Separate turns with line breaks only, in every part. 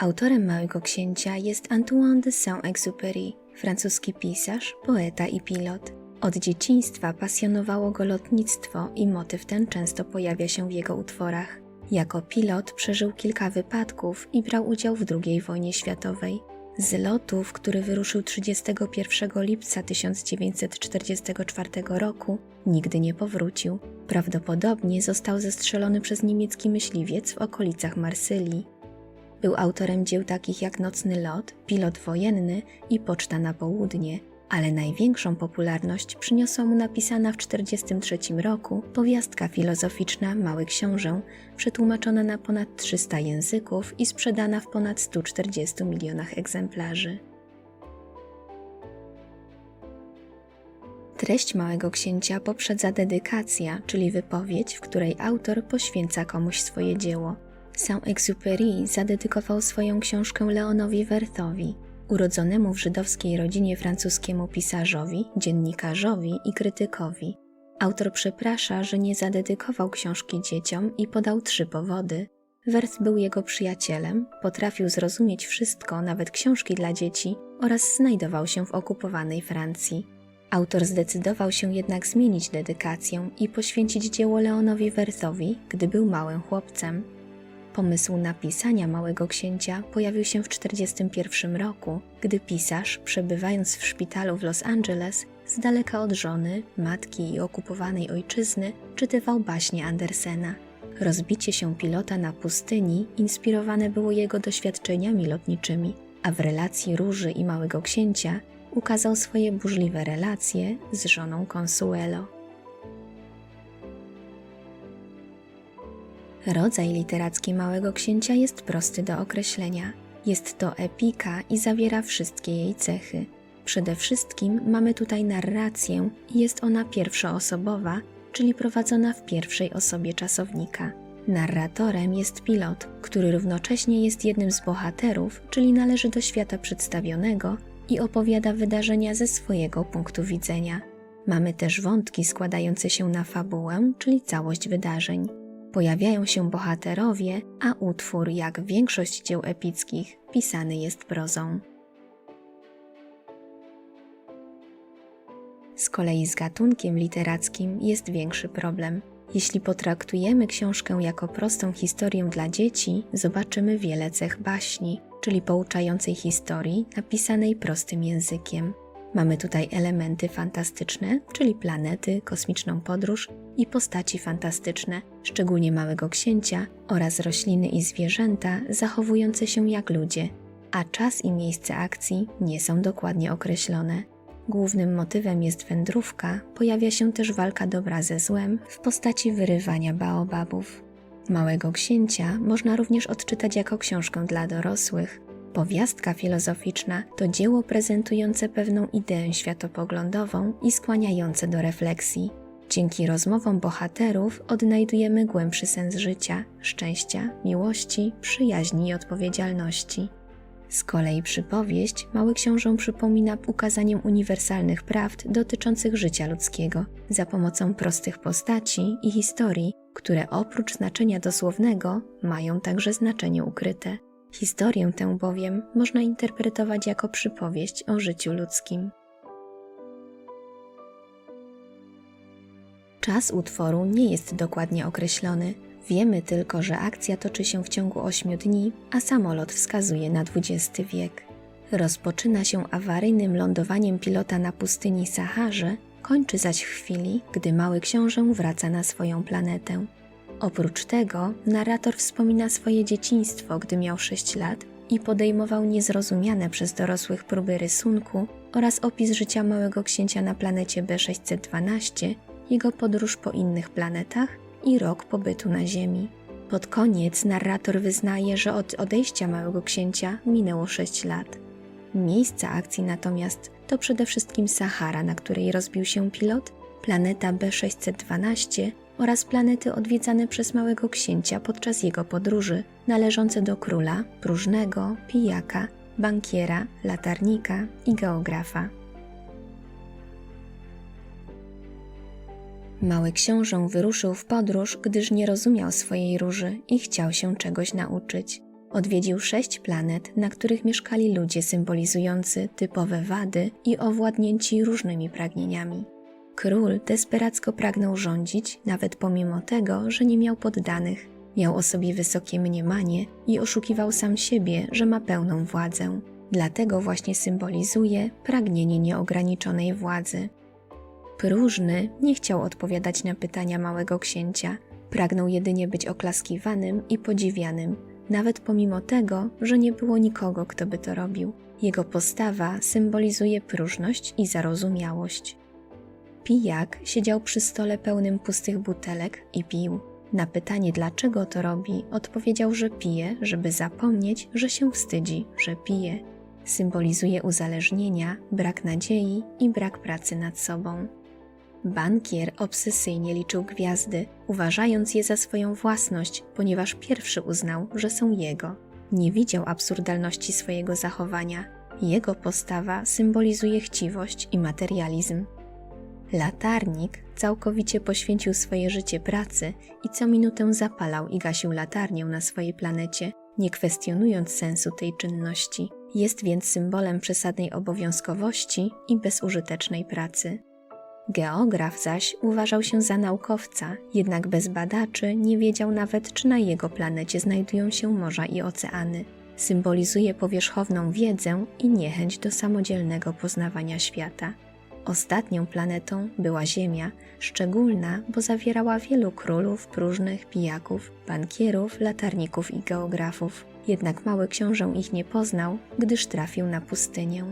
Autorem Małego Księcia jest Antoine de Saint-Exupéry, francuski pisarz, poeta i pilot. Od dzieciństwa pasjonowało go lotnictwo i motyw ten często pojawia się w jego utworach. Jako pilot przeżył kilka wypadków i brał udział w II wojnie światowej. Z lotu, w który wyruszył 31 lipca 1944 roku, nigdy nie powrócił. Prawdopodobnie został zestrzelony przez niemiecki myśliwiec w okolicach Marsylii. Był autorem dzieł takich jak Nocny Lot, Pilot Wojenny i Poczta na Południe, ale największą popularność przyniosła mu napisana w 1943 roku powiastka filozoficzna Mały Książę, przetłumaczona na ponad 300 języków i sprzedana w ponad 140 milionach egzemplarzy. Treść Małego Księcia poprzedza dedykacja, czyli wypowiedź, w której autor poświęca komuś swoje dzieło. Saint-Exupéry zadedykował swoją książkę Leonowi Werthowi, urodzonemu w żydowskiej rodzinie francuskiemu pisarzowi, dziennikarzowi i krytykowi. Autor przeprasza, że nie zadedykował książki dzieciom i podał trzy powody. Werth był jego przyjacielem, potrafił zrozumieć wszystko, nawet książki dla dzieci, oraz znajdował się w okupowanej Francji. Autor zdecydował się jednak zmienić dedykację i poświęcić dzieło Leonowi Werthowi, gdy był małym chłopcem. Pomysł napisania Małego Księcia pojawił się w 1941 roku, gdy pisarz, przebywając w szpitalu w Los Angeles, z daleka od żony, matki i okupowanej ojczyzny, czytywał baśnie Andersena. Rozbicie się pilota na pustyni inspirowane było jego doświadczeniami lotniczymi, a w relacji Róży i Małego Księcia ukazał swoje burzliwe relacje z żoną Consuelo. Rodzaj literacki Małego Księcia jest prosty do określenia. Jest to epika i zawiera wszystkie jej cechy. Przede wszystkim mamy tutaj narrację i jest ona pierwszoosobowa, czyli prowadzona w pierwszej osobie czasownika. Narratorem jest pilot, który równocześnie jest jednym z bohaterów, czyli należy do świata przedstawionego i opowiada wydarzenia ze swojego punktu widzenia. Mamy też wątki składające się na fabułę, czyli całość wydarzeń. Pojawiają się bohaterowie, a utwór, jak większość dzieł epickich, pisany jest prozą. Z kolei z gatunkiem literackim jest większy problem. Jeśli potraktujemy książkę jako prostą historię dla dzieci, zobaczymy wiele cech baśni, czyli pouczającej historii napisanej prostym językiem. Mamy tutaj elementy fantastyczne, czyli planety, kosmiczną podróż i postaci fantastyczne, szczególnie Małego Księcia oraz rośliny i zwierzęta zachowujące się jak ludzie, a czas i miejsce akcji nie są dokładnie określone. Głównym motywem jest wędrówka, pojawia się też walka dobra ze złem w postaci wyrywania baobabów. Małego Księcia można również odczytać jako książkę dla dorosłych. Powiastka filozoficzna to dzieło prezentujące pewną ideę światopoglądową i skłaniające do refleksji. Dzięki rozmowom bohaterów odnajdujemy głębszy sens życia, szczęścia, miłości, przyjaźni i odpowiedzialności. Z kolei przypowieść Mały Książę przypomina ukazaniem uniwersalnych prawd dotyczących życia ludzkiego za pomocą prostych postaci i historii, które oprócz znaczenia dosłownego mają także znaczenie ukryte. Historię tę bowiem można interpretować jako przypowieść o życiu ludzkim. Czas utworu nie jest dokładnie określony. Wiemy tylko, że akcja toczy się w ciągu 8 dni, a samolot wskazuje na XX wiek. Rozpoczyna się awaryjnym lądowaniem pilota na pustyni Saharze, kończy zaś w chwili, gdy mały książę wraca na swoją planetę. Oprócz tego, narrator wspomina swoje dzieciństwo, gdy miał 6 lat i podejmował niezrozumiane przez dorosłych próby rysunku oraz opis życia małego księcia na planecie B612, jego podróż po innych planetach i rok pobytu na Ziemi. Pod koniec narrator wyznaje, że od odejścia małego księcia minęło 6 lat. Miejsce akcji natomiast to przede wszystkim Sahara, na której rozbił się pilot, planeta B612 oraz planety odwiedzane przez Małego Księcia podczas jego podróży, należące do króla, próżnego, pijaka, bankiera, latarnika i geografa. Mały książę wyruszył w podróż, gdyż nie rozumiał swojej róży i chciał się czegoś nauczyć. Odwiedził sześć planet, na których mieszkali ludzie symbolizujący typowe wady i owładnięci różnymi pragnieniami. Król desperacko pragnął rządzić, nawet pomimo tego, że nie miał poddanych. Miał o sobie wysokie mniemanie i oszukiwał sam siebie, że ma pełną władzę. Dlatego właśnie symbolizuje pragnienie nieograniczonej władzy. Próżny nie chciał odpowiadać na pytania małego księcia. Pragnął jedynie być oklaskiwanym i podziwianym, nawet pomimo tego, że nie było nikogo, kto by to robił. Jego postawa symbolizuje próżność i zarozumiałość. Pijak siedział przy stole pełnym pustych butelek i pił. Na pytanie, dlaczego to robi, odpowiedział, że pije, żeby zapomnieć, że się wstydzi, że pije. Symbolizuje uzależnienia, brak nadziei i brak pracy nad sobą. Bankier obsesyjnie liczył gwiazdy, uważając je za swoją własność, ponieważ pierwszy uznał, że są jego. Nie widział absurdalności swojego zachowania. Jego postawa symbolizuje chciwość i materializm. Latarnik całkowicie poświęcił swoje życie pracy i co minutę zapalał i gasił latarnię na swojej planecie, nie kwestionując sensu tej czynności. Jest więc symbolem przesadnej obowiązkowości i bezużytecznej pracy. Geograf zaś uważał się za naukowca, jednak bez badaczy nie wiedział nawet, czy na jego planecie znajdują się morza i oceany. Symbolizuje powierzchowną wiedzę i niechęć do samodzielnego poznawania świata. Ostatnią planetą była Ziemia, szczególna, bo zawierała wielu królów, próżnych, pijaków, bankierów, latarników i geografów. Jednak mały książę ich nie poznał, gdyż trafił na pustynię.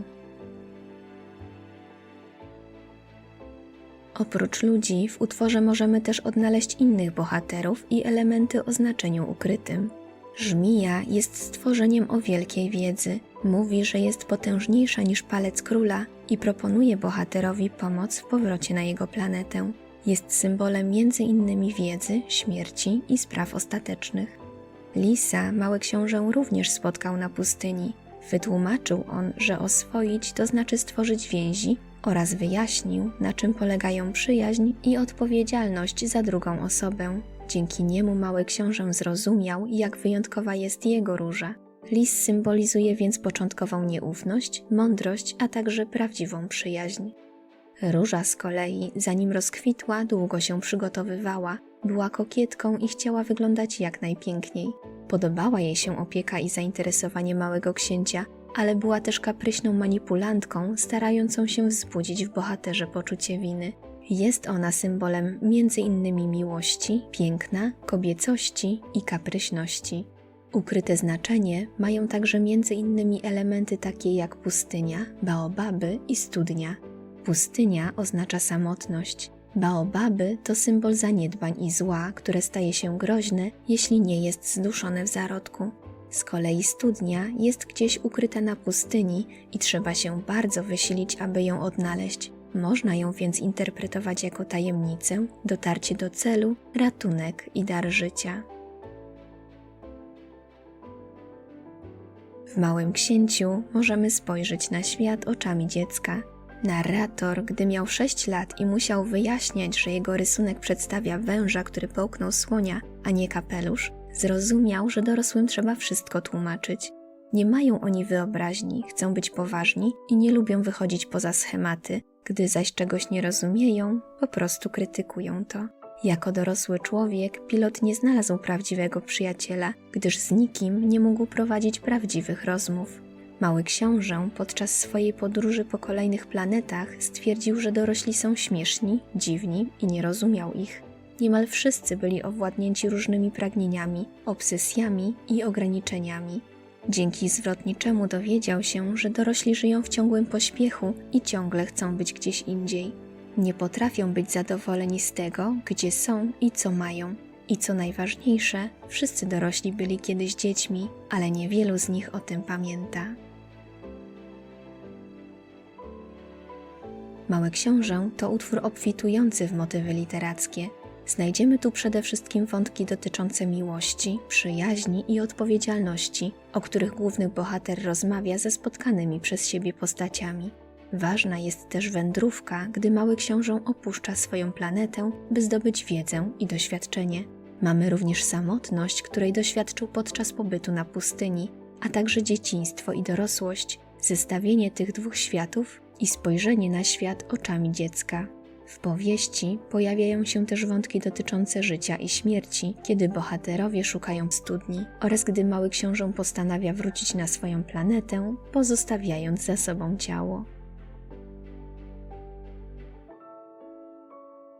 Oprócz ludzi w utworze możemy też odnaleźć innych bohaterów i elementy o znaczeniu ukrytym. Żmija jest stworzeniem o wielkiej wiedzy. Mówi, że jest potężniejsza niż palec króla i proponuje bohaterowi pomoc w powrocie na jego planetę. Jest symbolem innymi wiedzy, śmierci i spraw ostatecznych. Lisa mały książę również spotkał na pustyni. Wytłumaczył on, że oswoić to znaczy stworzyć więzi oraz wyjaśnił, na czym polegają przyjaźń i odpowiedzialność za drugą osobę. Dzięki niemu mały książę zrozumiał, jak wyjątkowa jest jego róża. Lis symbolizuje więc początkową nieufność, mądrość, a także prawdziwą przyjaźń. Róża z kolei, zanim rozkwitła, długo się przygotowywała, była kokietką i chciała wyglądać jak najpiękniej. Podobała jej się opieka i zainteresowanie małego księcia, ale była też kapryśną manipulantką, starającą się wzbudzić w bohaterze poczucie winy. Jest ona symbolem między innymi miłości, piękna, kobiecości i kapryśności. Ukryte znaczenie mają także innymi elementy takie jak pustynia, baobaby i studnia. Pustynia oznacza samotność. Baobaby to symbol zaniedbań i zła, które staje się groźne, jeśli nie jest zduszone w zarodku. Z kolei studnia jest gdzieś ukryta na pustyni i trzeba się bardzo wysilić, aby ją odnaleźć. Można ją więc interpretować jako tajemnicę, dotarcie do celu, ratunek i dar życia. W Małym Księciu możemy spojrzeć na świat oczami dziecka. Narrator, gdy miał 6 lat i musiał wyjaśniać, że jego rysunek przedstawia węża, który połknął słonia, a nie kapelusz, zrozumiał, że dorosłym trzeba wszystko tłumaczyć. Nie mają oni wyobraźni, chcą być poważni i nie lubią wychodzić poza schematy, gdy zaś czegoś nie rozumieją, po prostu krytykują to. Jako dorosły człowiek, pilot nie znalazł prawdziwego przyjaciela, gdyż z nikim nie mógł prowadzić prawdziwych rozmów. Mały książę podczas swojej podróży po kolejnych planetach stwierdził, że dorośli są śmieszni, dziwni i nie rozumiał ich. Niemal wszyscy byli owładnięci różnymi pragnieniami, obsesjami i ograniczeniami. Dzięki zwrotniczemu dowiedział się, że dorośli żyją w ciągłym pośpiechu i ciągle chcą być gdzieś indziej. Nie potrafią być zadowoleni z tego, gdzie są i co mają. I co najważniejsze, wszyscy dorośli byli kiedyś dziećmi, ale niewielu z nich o tym pamięta. Mały Książę to utwór obfitujący w motywy literackie. Znajdziemy tu przede wszystkim wątki dotyczące miłości, przyjaźni i odpowiedzialności, o których główny bohater rozmawia ze spotkanymi przez siebie postaciami. Ważna jest też wędrówka, gdy mały książę opuszcza swoją planetę, by zdobyć wiedzę i doświadczenie. Mamy również samotność, której doświadczył podczas pobytu na pustyni, a także dzieciństwo i dorosłość, zestawienie tych dwóch światów i spojrzenie na świat oczami dziecka. W powieści pojawiają się też wątki dotyczące życia i śmierci, kiedy bohaterowie szukają studni oraz gdy mały książę postanawia wrócić na swoją planetę, pozostawiając za sobą ciało.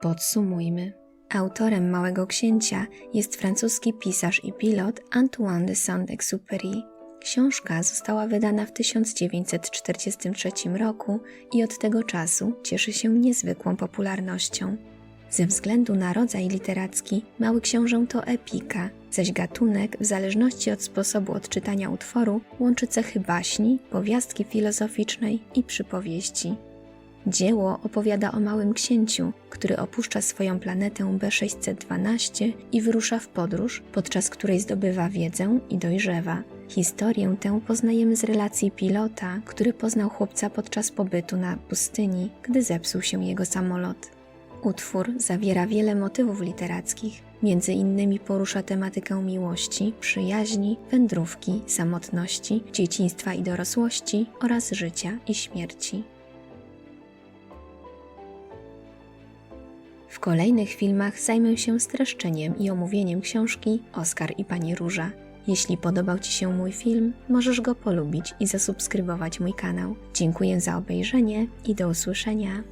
Podsumujmy. Autorem Małego Księcia jest francuski pisarz i pilot Antoine de Saint-Exupéry. Książka została wydana w 1943 roku i od tego czasu cieszy się niezwykłą popularnością. Ze względu na rodzaj literacki, Mały Książę to epika, zaś gatunek, w zależności od sposobu odczytania utworu, łączy cechy baśni, powiastki filozoficznej i przypowieści. Dzieło opowiada o małym księciu, który opuszcza swoją planetę B612 i wyrusza w podróż, podczas której zdobywa wiedzę i dojrzewa. Historię tę poznajemy z relacji pilota, który poznał chłopca podczas pobytu na pustyni, gdy zepsuł się jego samolot. Utwór zawiera wiele motywów literackich, między innymi porusza tematykę miłości, przyjaźni, wędrówki, samotności, dzieciństwa i dorosłości oraz życia i śmierci. W kolejnych filmach zajmę się streszczeniem i omówieniem książki Oskar i Pani Róża. Jeśli podobał Ci się mój film, możesz go polubić i zasubskrybować mój kanał. Dziękuję za obejrzenie i do usłyszenia.